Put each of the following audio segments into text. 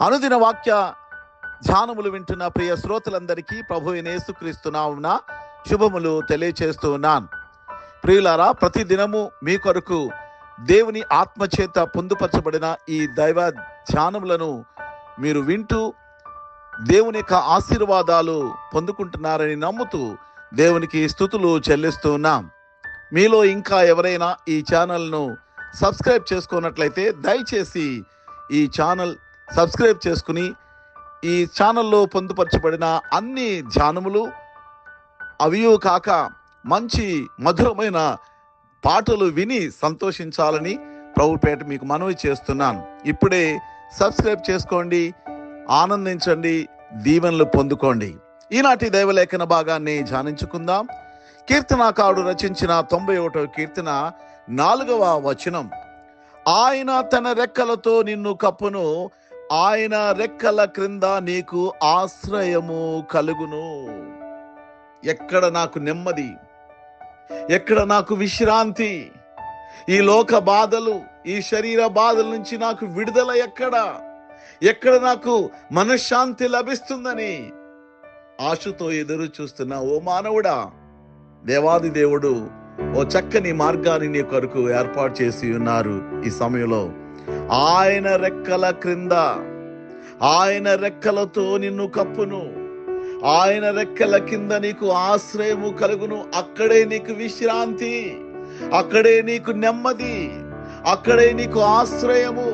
అనుదిన వాక్య ధ్యానములు వింటున్న ప్రియ శ్రోతలందరికీ ప్రభు నేసుక్రీస్తున్నామున శుభములు తెలియచేస్తూ ఉన్నాను ప్రియులారా ప్రతి దినము మీ కొరకు దేవుని ఆత్మచేత పొందుపరచబడిన ఈ దైవ ధ్యానములను మీరు వింటూ దేవుని యొక్క ఆశీర్వాదాలు పొందుకుంటున్నారని నమ్ముతూ దేవునికి స్థుతులు చెల్లిస్తూ ఉన్నాం మీలో ఇంకా ఎవరైనా ఈ ఛానల్ను సబ్స్క్రైబ్ చేసుకున్నట్లయితే దయచేసి ఈ ఛానల్ సబ్స్క్రైబ్ చేసుకుని ఈ ఛానల్లో పొందుపరచబడిన అన్ని ధ్యానములు అవియూ కాక మంచి మధురమైన పాటలు విని సంతోషించాలని ప్రభుపేట మీకు మనవి చేస్తున్నాను. ఇప్పుడే సబ్స్క్రైబ్ చేసుకోండి ఆనందించండి దీవెనలు పొందుకోండి. ఈనాటి దైవలేఖన భాగాన్ని ధ్యానించుకుందాం. కీర్తనాకారుడు రచించిన తొంభై ఒకటవ కీర్తన నాలుగవ వచనం. ఆయన తన రెక్కలతో నిన్ను కప్పును ఆయన రెక్కల క్రింద నీకు ఆశ్రయము కలుగును. ఎక్కడ నాకు నెమ్మది ఎక్కడ నాకు విశ్రాంతి ఈ లోక బాధలు ఈ శరీర బాధల నుంచి నాకు విడుదల ఎక్కడ ఎక్కడ నాకు మనశ్శాంతి లభిస్తుందని ఆశతో ఎదురు చూస్తున్న ఓ మానవుడా దేవాది దేవుడు ఓ చక్కని మార్గాన్ని నీ కొరకు ఏర్పాటు చేసి ఉన్నారు ఈ సమయంలో. ఆయన రెక్కల క్రింద ఆయన రెక్కలతో నిన్ను కప్పును. ఆయన రెక్కల కింద నీకు ఆశ్రయము కలుగును. అక్కడే నీకు విశ్రాంతి అక్కడే నీకు నెమ్మది అక్కడే నీకు ఆశ్రయము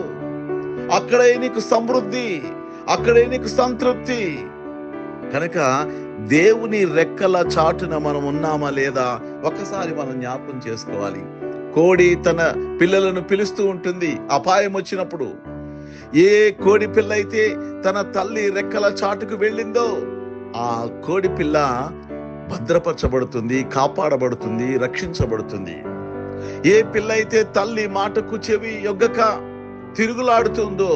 అక్కడే నీకు సమృద్ధి అక్కడే నీకు సంతృప్తి. కనుక దేవుని రెక్కల చాటున మనం ఉన్నామా లేదా ఒకసారి మనం జ్ఞాపకం చేసుకోవాలి. కోడి తన పిల్లలను పిలుస్తూ ఉంటుంది. అపాయం వచ్చినప్పుడు ఏ కోడి పిల్ల అయితే తన తల్లి రెక్కల చాటుకు వెళ్ళిందో ఆ కోడి పిల్ల భద్రపరచబడుతుంది కాపాడబడుతుంది రక్షించబడుతుంది. ఏ పిల్ల అయితే తల్లి మాటకు చెవి యొగ్గక తిరుగులాడుతుందో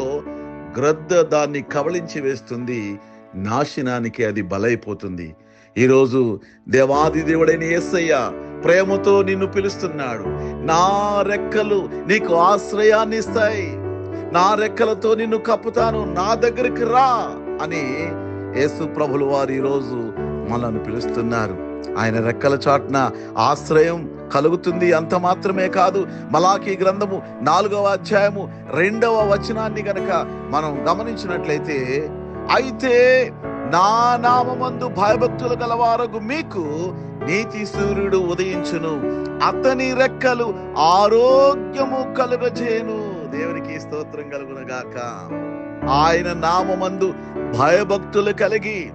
గ్రద్ద దాన్ని కవలించి వేస్తుంది నాశనానికి అది బలైపోతుంది. ఈరోజు దేవాది దేవుడైన యేసయ్య ప్రేమతో నిన్ను పిలుస్తున్నాడు. నా రెక్కలు నీకు ఆశ్రయాన్ని ఇస్తాయి. నా రెక్కలతో నిన్ను కప్పుతాను. నా దగ్గరికి రా అని యేసు ప్రభులు వారు ఈరోజు మనల్ని పిలుస్తున్నారు. ఆయన రెక్కల చాటున ఆశ్రయం కలుగుతుంది అంత మాత్రమే కాదు. మలాఖీ గ్రంథము నాలుగవ అధ్యాయము రెండవ వచనాన్ని గనక మనం గమనించినట్లయితే అయితే నా నామందు భయభక్తులు గలవారగు మీకు నీతి సూర్యుడు ఉదయించును. అతని రెక్కలు ఆరోగ్యము కలుగజేను దేవునికి స్తోత్రం కలుగును గాక ఆయన నామందు భయభక్తులు కలిగి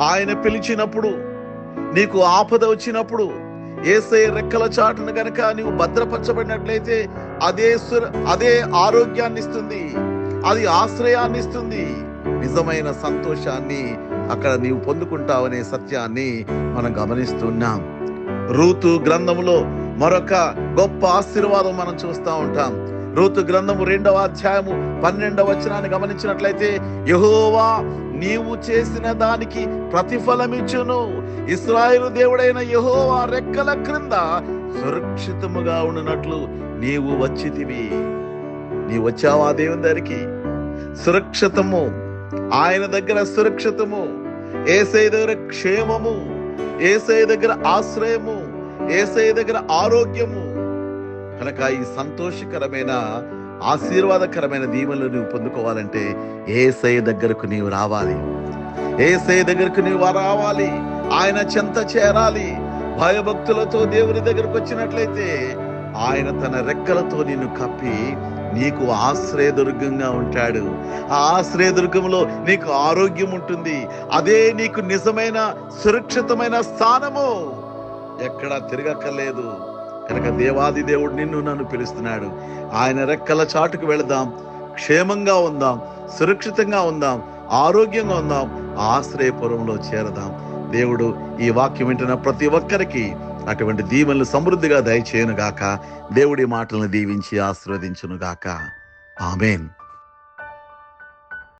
ఆయన పిలిచినప్పుడు నీకు ఆపద వచ్చినప్పుడు ఏసై రెక్కల చాటును గనక నీవు భద్రపరచబడినట్లయితే అదే సుర అదే ఆరోగ్యాన్ని ఇస్తుంది అది ఆశ్రయాన్ని ఇస్తుంది నిజమైన సంతోషాన్ని అక్కడ నీవు పొందుకుంటావనే సత్యాన్ని మనం గమనిస్తున్నాం. రూతు గ్రంథములో మరొక గొప్ప ఆశీర్వాదం మనం చూస్తూ ఉంటాం. రూతు గ్రంథము రెండవ అధ్యాయము పన్నెండవ వచనాన్ని గమనించినట్లయితే యహోవా నీవు చేసిన దానికి ప్రతిఫలమిచ్చును. ఇస్రాయేలు దేవుడైన యహోవా రెక్కల క్రింద సురక్షితముగా ఉన్నట్లు నీవు వచ్చితివి నీ వచ్చావా దేవుని దగ్గరికి? సురక్షితము ఆయన దగ్గర సురక్షితము ఏసై దగ్గర క్షేమము ఏసై దగ్గర ఆశ్రయము ఏసై దగ్గర ఆరోగ్యము. కనుక ఈ సంతోషకరమైన ఆశీర్వాదకరమైన దీవెనలు నువ్వు పొందుకోవాలంటే ఏసై దగ్గరకు నీవు రావాలి. ఏసై దగ్గరకు నీవు రావాలి. ఆయన చెంత చేరాలి. భయభక్తులతో దేవుని దగ్గరకు వచ్చినట్లయితే ఆయన తన రెక్కలతో నిన్ను కప్పి నీకు ఆశ్రయదుర్గంగా ఉంటాడు. ఆ ఆశ్రయదుర్గంలో నీకు ఆరోగ్యం ఉంటుంది. అదే నీకు నిజమైన సురక్షితమైన స్థానము. ఎక్కడా తిరగక్కర్లేదు. కనుక దేవాది దేవుడు నిన్ను నన్ను పిలుస్తున్నాడు. ఆయన రెక్కల చాటుకు వెళదాం. క్షేమంగా ఉందాం. సురక్షితంగా ఉందాం. ఆరోగ్యంగా ఉందాం. ఆశ్రయపురంలో చేరదాం. దేవుడు ఈ వాక్యం వింటున్న ప్రతి ఒక్కరికి అటువంటి దీవెనలు సమృద్ధిగా దయచేయను గాక దేవుడి మాటలను దీవించి ఆశీర్వదించును గాక ఆమెన్.